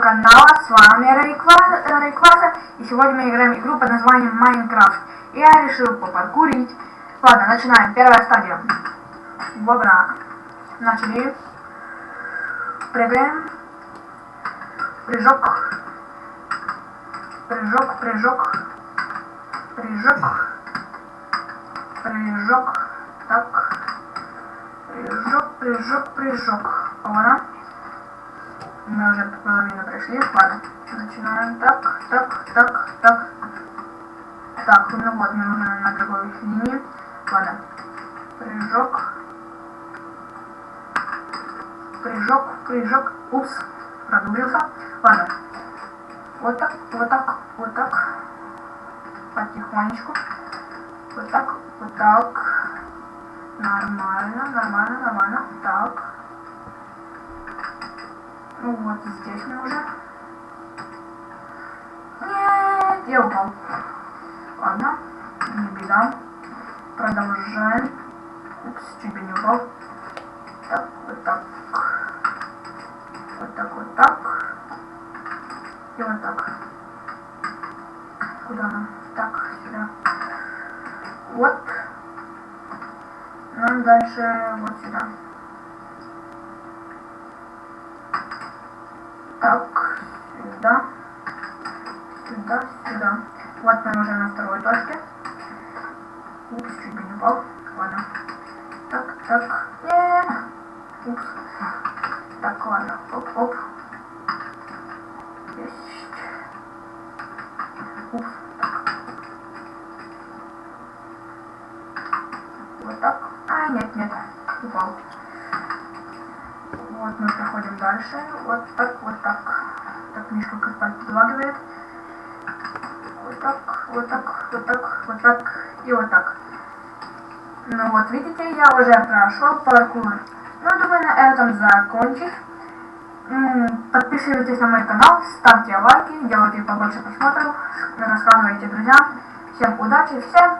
канала, с вами Рейква- Рейкваса, и сегодня мы играем игру под названием Майнкрафт. Я решил попаркурить. Ладно, начинаем. Первая стадия. Бобра. Начали. Прыгаем. Прыжок. Прыжок, прыжок. Прыжок. Прыжок. Так. Прыжок, прыжок, прыжок. Ладно. Мы уже половину прошли. Ладно. Начинаем. Так, так, так, так. Так, ну вот, мне нужно на другой линии. Ладно. Прыжок. Прыжок, прыжок. Упс. Продублился. Ладно. Вот так, вот так, вот так. Потихонечку. Вот так, вот так. Нормально, нормально, нормально. Так. Ну вот здесь мы уже. Нет, я упал. Ладно, не беда. Продолжаем. Упс, чуть бы не упал. Так, вот так. Вот так, вот так. И вот так. Куда нам? Так, сюда. Вот. Нам дальше вот сюда. Так, сюда. Сюда, сюда. Вот мы уже на второй точке. Упс, чуть бы не упал. Ладно. Так, так. Нет. Упс. Так, ладно. Оп, оп. Есть. Упс. Так. Вот так. А, нет, нет. Упал. Вот мы проходим дальше. Вот так, вот так. Так, Мишка как подлагивает. Вот так, вот так, вот так, вот так и вот так. Ну вот, видите, я уже прошел паркур. Ну, думаю, на этом закончить. Подписывайтесь на мой канал, ставьте лайки, делайте побольше просмотров, рассказывайте друзьям. Всем удачи, всем